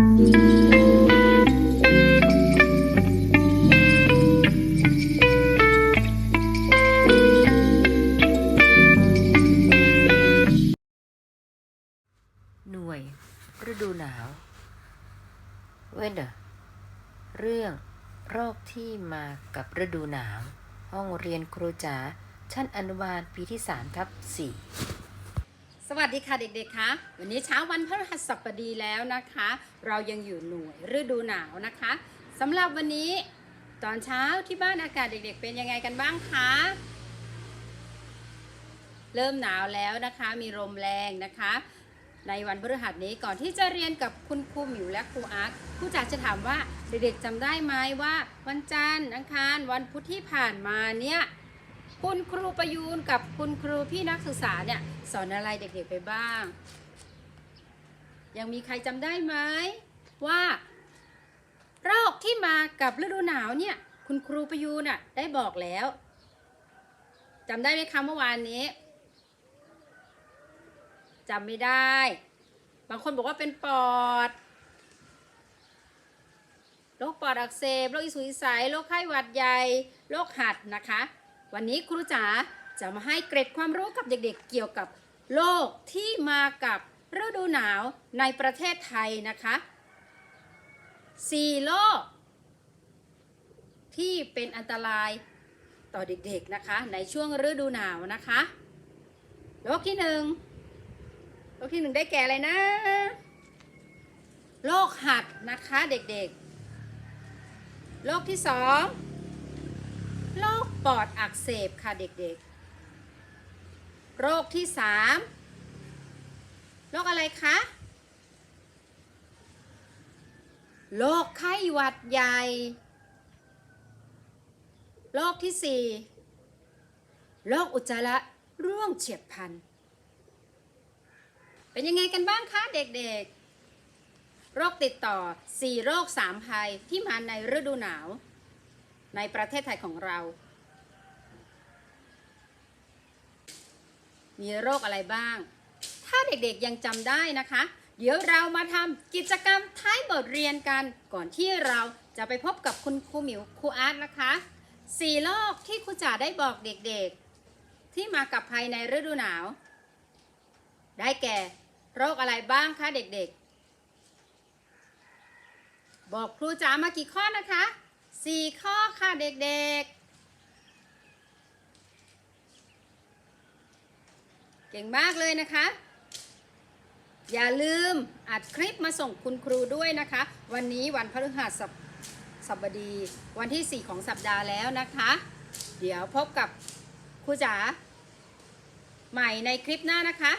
หน่วย ฤดูหนาว Weather เรื่องโรคที่มากับฤดูหนาว ห้องเรียนครูจ๋าชั้นอนุบาลปีที่3ทับ4 สวัสดีค่ะเด็กๆคะวันนี้เช้าวันพฤหัสบดีแล้วนะคะ เรายังอยู่หน่วยฤดูหนาวนะคะสำหรับวันนี้ตอนเช้าที่บ้านอากาศเด็ก ๆ เป็นยังไงกันบ้างคะเริ่มหนาวแล้วนะคะ มีลมแรงนะคะ ในวันพฤหัสนี้ก่อนที่จะเรียนกับคุณครูหมิวและครูอาร์ตครูจ๋าจะถามว่าเด็กๆจำได้ไหมว่า วันจันทร์อังคารวันพุธที่ผ่านมาเนี่ย คุณครูประยูนกับคุณครูพี่นักศึกษาเนี่ยสอนอะไรเด็กๆไปบ้าง ยังมีใครจำได้ไหมว่าโรคที่มากับฤดูหนาวเนี่ย คุณครูประยูนน่ะได้บอกแล้วจำได้ไหมคะเมื่อวานนี้จำไม่ได้ บางคนบอกว่าเป็นปอดโรคปอดอักเสบโรคอิสุอิสัยโรคไข้หวัดใหญ่โรคหัดนะคะ วันนี้ครูจ๋าจะมาให้เกร็ดความรู้กับเด็กๆเกี่ยวกับโรคที่มากับฤดูหนาวในประเทศไทยนะคะสี่โรคที่เป็นอันตรายต่อเด็กๆนะคะ ในช่วงฤดูหนาวนะคะโรคที่หนึ่งโรคที่หนึ่งได้แก่อะไรนะโรคหัดนะคะเด็กๆโรคที่สอง ปอดอักเสบค่ะเด็กๆ โรคที่สามโรคอะไรคะ โรคไข้หวัดใหญ่ โรคที่สี่โรคอุจจาระร่วงเฉียบพลัน เป็นยังไงกันบ้างคะเด็กๆ โรคติดต่อ 4 โรค 3 ภัยที่มาในฤดูหนาว ในประเทศไทยของเรา มีโรคอะไรบ้าง ถ้าเด็กๆยังจำได้นะคะ เดี๋ยวเรามาทำกิจกรรมท้ายบทเรียนกันก่อนที่เราจะไปพบกับคุณครูหมิวครูอาร์ตนะคะสี่โรคที่ครูจ๋าได้บอกเด็กๆ ที่มากับภายในฤดูหนาว ได้แก่ โรคอะไรบ้างคะเด็กๆ บอกครูจ๋ามากี่ข้อนะคะสี่ข้อค่ะเด็กๆ เก่งมากเลยนะคะ อย่าลืมอัดคลิปมาส่งคุณครูด้วยนะคะ วันนี้วันพฤหัสบสบดีวันที่ 4 ของสัปดาห์แล้วนะคะ เดี๋ยวพบกับครูจ๋าใหม่ในคลิปหน้านะคะ